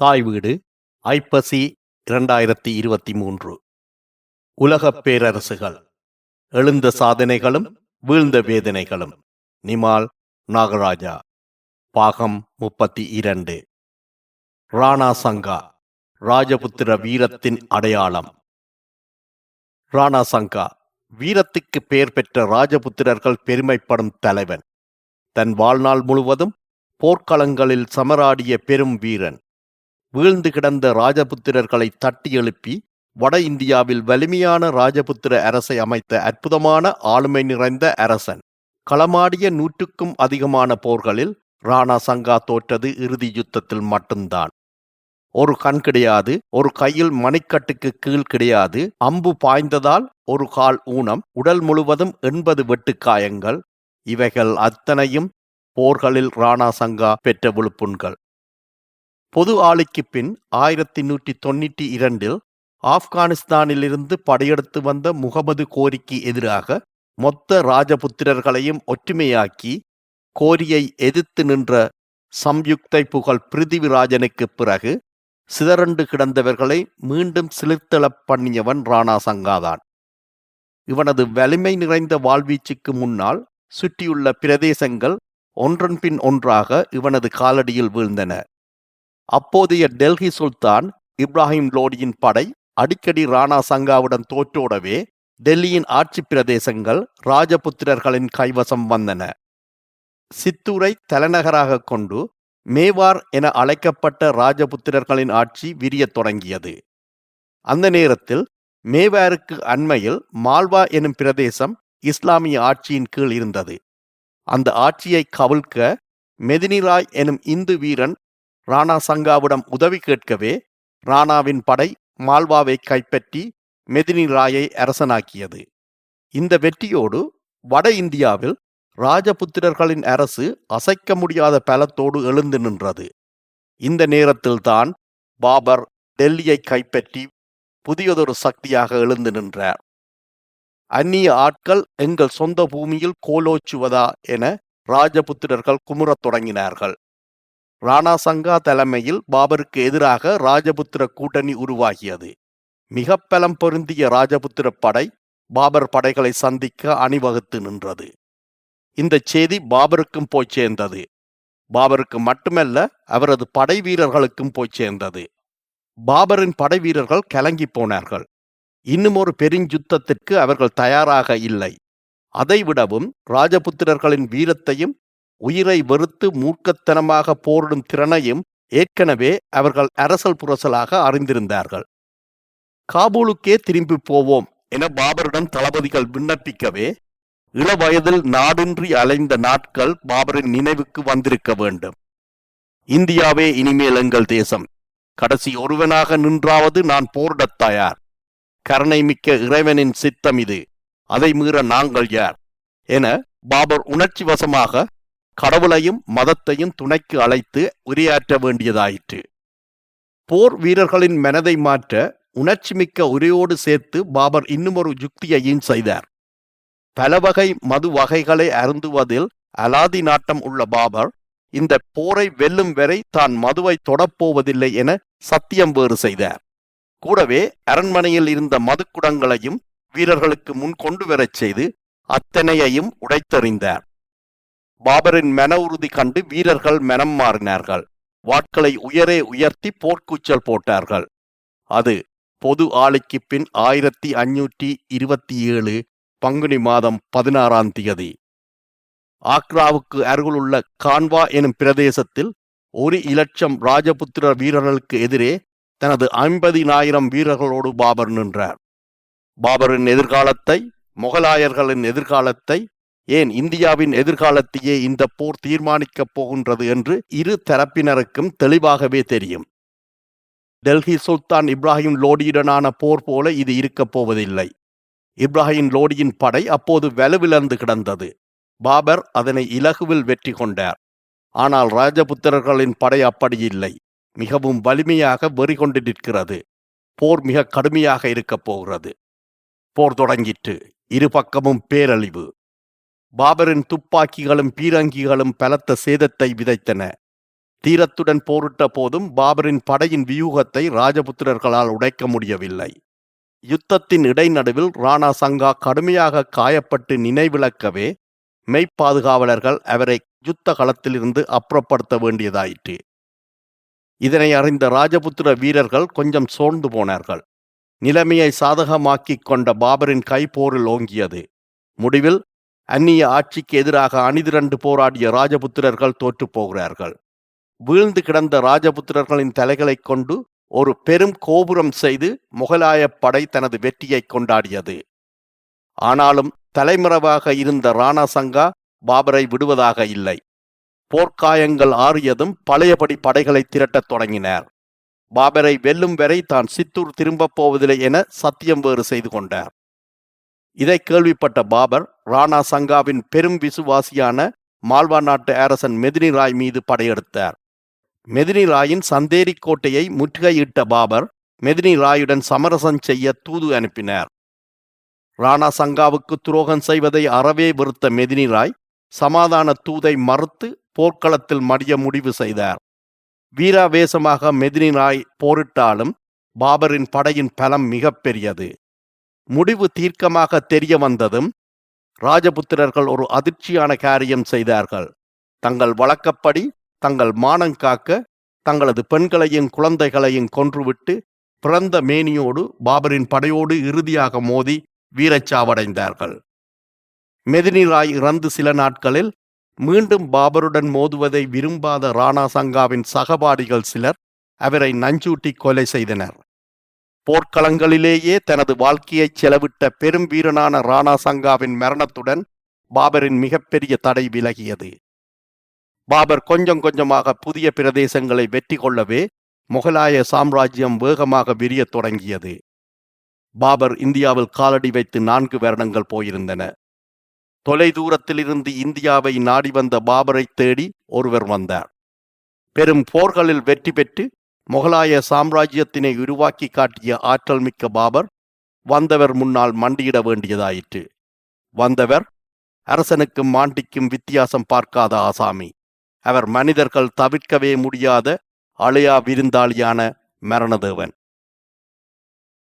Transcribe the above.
தாய் வீடு ஐப்பசி இரண்டாயிரத்தி இருபத்தி மூன்று. உலகப் பேரரசுகள் எழுந்த சாதனைகளும் வீழ்ந்த வேதனைகளும். நிமால் நாகராஜா பாகம் முப்பத்தி இரண்டு. ராணா சங்கா ராஜபுத்திர வீரத்தின் அடையாளம். ராணா சங்கா வீரத்துக்கு பெயர் பெற்ற ராஜபுத்திரர்கள் பெருமைப்படும் தலைவன். தன் வாழ்நாள் முழுவதும் போர்க்களங்களில் சமராடிய பெரும் வீரன். வீழ்ந்து கிடந்த ராஜபுத்திரர்களை தட்டி எழுப்பி வட இந்தியாவில் வலிமையான ராஜபுத்திர அரசை அமைத்த அற்புதமான ஆளுமை நிறைந்த அரசன். களமாடிய நூற்றுக்கும் அதிகமான போர்களில் ராணா சங்கா தோற்றது இறுதி யுத்தத்தில் மட்டும்தான். ஒரு கண் கிடையாது ஒரு கையில் மணிக்கட்டுக்கு கீழ் கிடையாது அம்பு பாய்ந்ததால் ஒரு கால் ஊனம் உடல் முழுவதும் எண்பது வெட்டுக்காயங்கள் இவைகள் அத்தனையும் போர்களில் ராணா சங்கா பெற்ற விழுப்புண்கள். பொது ஆளுக்கு பின் ஆயிரத்தி நூற்றி தொண்ணூற்றி இரண்டில் ஆப்கானிஸ்தானிலிருந்து படையெடுத்து வந்த முகமது கோரிக்கு எதிராக மொத்த ராஜபுத்திரர்களையும் ஒற்றுமையாக்கி கோரியை எதிர்த்து நின்ற சம்யுக்தை புகழ் பிருதிவிராஜனுக்கு பிறகு சிதறண்டு கிடந்தவர்களை மீண்டும் சிலிர்த்தளப் பண்ணியவன் ராணா சங்காதான். இவனது வலிமை நிறைந்த வாழ்வீச்சுக்கு முன்னால் சுற்றியுள்ள பிரதேசங்கள் ஒன்றன் பின் ஒன்றாக இவனது காலடியில் வீழ்ந்தன. அப்போதைய டெல்லி சுல்தான் இப்ராஹிம் லோடியின் படை அடிக்கடி ராணா சங்காவுடன் தோற்றோடவே டெல்லியின் ஆட்சி பிரதேசங்கள் ராஜபுத்திரர்களின் கைவசம் வந்தன. சித்தூரை தலைநகராக கொண்டு மேவார் என அழைக்கப்பட்ட ராஜபுத்திரர்களின் ஆட்சி விரியத் தொடங்கியது. அந்த நேரத்தில் மேவாருக்கு அண்மையில் மால்வா எனும் பிரதேசம் இஸ்லாமிய ஆட்சியின் கீழ் இருந்தது. அந்த ஆட்சியை கவிழ்க்க மெதினிராய் எனும் இந்து வீரன் ராணா சங்காவிடம் உதவி கேட்கவே ராணாவின் படை மால்வாவை கைப்பற்றி மெதினி ராயை அரசனாக்கியது. இந்த வெற்றியோடு வட இந்தியாவில் ராஜபுத்திரர்களின் அரசு அசைக்க முடியாத பலத்தோடு எழுந்து நின்றது. இந்த நேரத்தில்தான் பாபர் டெல்லியை கைப்பற்றி புதியதொரு சக்தியாக எழுந்து நின்றார். அந்நிய ஆட்கள் எங்கள் சொந்த பூமியில் கோலோச்சுவதா என ராஜபுத்திரர்கள் குமுறத் தொடங்கினார்கள். ராணா சங்கா தலைமையில் பாபருக்கு எதிராக ராஜபுத்திர கூட்டணி உருவாகியது. மிக பலம் பொருந்திய ராஜபுத்திர படை பாபர் படைகளை சந்திக்க அணிவகுத்து நின்றது. இந்த செய்தி பாபருக்கும் போய் சேர்ந்தது. பாபருக்கு மட்டுமல்ல அவரது படை வீரர்களுக்கும் போய் சேர்ந்தது. பாபரின் படை வீரர்கள் கலங்கி போனார்கள். இன்னும் ஒரு பெருஞ்சுத்தத்திற்கு அவர்கள் தயாராக இல்லை. அதைவிடவும் ராஜபுத்திரர்களின் வீரத்தையும் உயிரை வெறுத்து மூர்க்கத்தனமாக போரிடும் திறனையும் ஏற்கனவே அவர்கள் அரசல் புரசலாக அறிந்திருந்தார்கள். காபூலுக்கே திரும்பி போவோம் என பாபரிடம் தளபதிகள் விண்ணப்பிக்கவே இளவயதில் நாடின்றி அலைந்த நாட்கள் பாபரின் நினைவுக்கு வந்திருக்க வேண்டும். இந்தியாவே இனிமேல் எங்கள் தேசம். கடைசி ஒருவனாக நின்றாவது நான் போரிடத் தயார். கருணை மிக்க இறைவனின் சித்தம் இது. அதை மீற நாங்கள் யார்? என பாபர் உணர்ச்சி வசமாக கடவுளையும் மதத்தையும் துணைக்கு அழைத்து உரையாற்ற வேண்டியதாயிற்று. போர் வீரர்களின் மனதை மாற்ற உணர்ச்சிமிக்க உரையோடு சேர்த்து பாபர் இன்னுமொரு யுக்தியையும் செய்தார். பல வகை மது வகைகளை அருந்துவதில் அலாதி நாட்டம் உள்ள பாபர் இந்த போரை வெல்லும் வரை தான் மதுவை தொடப்போவதில்லை என சத்தியம் வேறு செய்தார். கூடவே அரண்மனையில் இருந்த மதுக்குடங்களையும் வீரர்களுக்கு முன் கொண்டு வரச் செய்து அத்தனையையும் உடைத்தறிந்தார். பாபரின் மன உறுதி கண்டு வீரர்கள் மனம் மாறினார்கள். வாட்களை உயரே உயர்த்தி போர்க்கூச்சல் போட்டார்கள். அது பொது ஆளுக்கு பின் ஆயிரத்தி அஞ்சூற்றி இருபத்தி ஏழு பங்குனி மாதம் பதினாறாம் தேதி. ஆக்ராவுக்கு அருகிலுள்ள கான்வா எனும் பிரதேசத்தில் ஒரு இலட்சம் ராஜபுத்திர வீரர்களுக்கு எதிரே தனது ஐம்பதினாயிரம் வீரர்களோடு பாபர் நின்றார். பாபரின் எதிர்காலத்தை முகலாயர்களின் எதிர்காலத்தை ஏன் இந்தியாவின் எதிர்காலத்தையே இந்த போர் தீர்மானிக்கப் போகின்றது என்று இரு தரப்பினருக்கும் தெளிவாகவே தெரியும். டெல்லி சுல்தான் இப்ராஹிம் லோடியுடனான போர் போல இது இருக்கப் போவதில்லை. இப்ராஹிம் லோடியின் படை அப்போது வலுவிழந்து கிடந்தது. பாபர் அதனை இலகுவில் வெற்றி கொண்டார். ஆனால் ராஜபுத்திரர்களின் படை அப்படியில்லை மிகவும் வலிமையாக வெறி கொண்டு நிற்கிறது. போர் மிக கடுமையாக இருக்கப் போகிறது. போர் தொடங்கிற்று. இரு பக்கமும் பேரழிவு. பாபரின் துப்பாக்கிகளும் பீரங்கிகளும் பலத்த சேதத்தை விதைத்தன. தீரத்துடன் போரிட்ட போதும் பாபரின் படையின் வியூகத்தை ராஜபுத்திரர்களால் உடைக்க முடியவில்லை. யுத்தத்தின் இடைநடுவில் ராணா சங்கா கடுமையாக காயப்பட்டு நினைவிழக்கவே மெய்ப்பாதுகாவலர்கள் அவரை யுத்த களத்திலிருந்து அப்புறப்படுத்த வேண்டியதாயிற்று. இதனை அறிந்த ராஜபுத்திர வீரர்கள் கொஞ்சம் சோர்ந்து போனார்கள். நிலைமையை சாதகமாக்கிக் கொண்ட பாபரின் கைப்போரில் ஓங்கியது. முடிவில் அந்நிய ஆட்சிக்கு எதிராக அணிதிரண்டு போராடிய ராஜபுத்திரர்கள் தோற்றுப் போகிறார்கள். வீழ்ந்து கிடந்த ராஜபுத்திரர்களின் தலைகளைக் கொண்டு ஒரு பெரும் கோபுரம் செய்து முகலாயப் படை தனது வெற்றியை கொண்டாடியது. ஆனாலும் தலைமறைவாக இருந்த ராணா சங்கா பாபரை விடுவதாக இல்லை. போர்க்காயங்கள் ஆறியதும் பழையபடி படைகளை திரட்டத் தொடங்கினார். பாபரை வெல்லும் வரை தான் சித்தூர் திரும்பப் போவதில்லை என சத்தியம் வேறு செய்து கொண்டார். இதை கேள்விப்பட்ட பாபர் ராணா சங்காவின் பெரும் விசுவாசியான மால்வா நாட்டு அரசன் மெதினி ராய் மீது படையெடுத்தார். மெதினி ராயின் சந்தேரி கோட்டையை முற்றுகையிட்ட பாபர் மெதினி ராயுடன் சமரசம் செய்ய தூது அனுப்பினார். ராணா சங்காவுக்கு துரோகம் செய்வதை அறவே வெறுத்த மெதினி ராய் சமாதான தூதை மறுத்து போர்க்களத்தில் மடிய முடிவு செய்தார். வீராவேசமாக மெதினி ராய் போரிட்டாலும் பாபரின் படையின் பலம் மிகப்பெரியது. முடிவு தீர்க்கமாக தெரிய வந்ததும் ராஜபுத்திரர்கள் ஒரு அதிர்ச்சியான காரியம் செய்தார்கள். தங்கள் வழக்கப்படி தங்கள் மானம் காக்க தங்களது பெண்களையும் குழந்தைகளையும் கொன்றுவிட்டு பிறந்த மேனியோடு பாபரின் படையோடு இறுதியாக மோதி வீரச்சாவடைந்தார்கள். மெதினிராய் இறந்து சில நாட்களில் மீண்டும் பாபருடன் மோதுவதை விரும்பாத ராணா சங்காவின் சகபாடிகள் சிலர் அவரை நஞ்சூட்டி கொலை செய்தனர். போர்க்களங்களிலேயே தனது வாழ்க்கையை செலவிட்ட பெரும் வீரனான ராணா சங்காவின் மரணத்துடன் பாபரின் மிகப்பெரிய தடை விலகியது. பாபர் கொஞ்சம் கொஞ்சமாக புதிய பிரதேசங்களை வெற்றி கொள்ளவே முகலாய சாம்ராஜ்யம் வேகமாக விரியத் தொடங்கியது. பாபர் இந்தியாவில் காலடி வைத்து நான்கு வருடங்கள் போயிருந்தன. தொலைதூரத்திலிருந்து இந்தியாவை நாடி வந்த பாபரை தேடி ஒருவர் வந்தார். பெரும் போர்களில் வெற்றி பெற்று முகலாய சாம்ராஜ்யத்தினை உருவாக்கி காட்டிய ஆற்றல் மிக்க பாபர் வந்தவர் முன்னால் மண்டியிட வேண்டியதாயிற்று. வந்தவர் அரசனுக்கும் மாண்டிக்கும் வித்தியாசம் பார்க்காத ஆசாமி. அவர் மனிதர்கள் தவிர்க்கவே முடியாத அழையா விருந்தாளியான மரணதேவன்.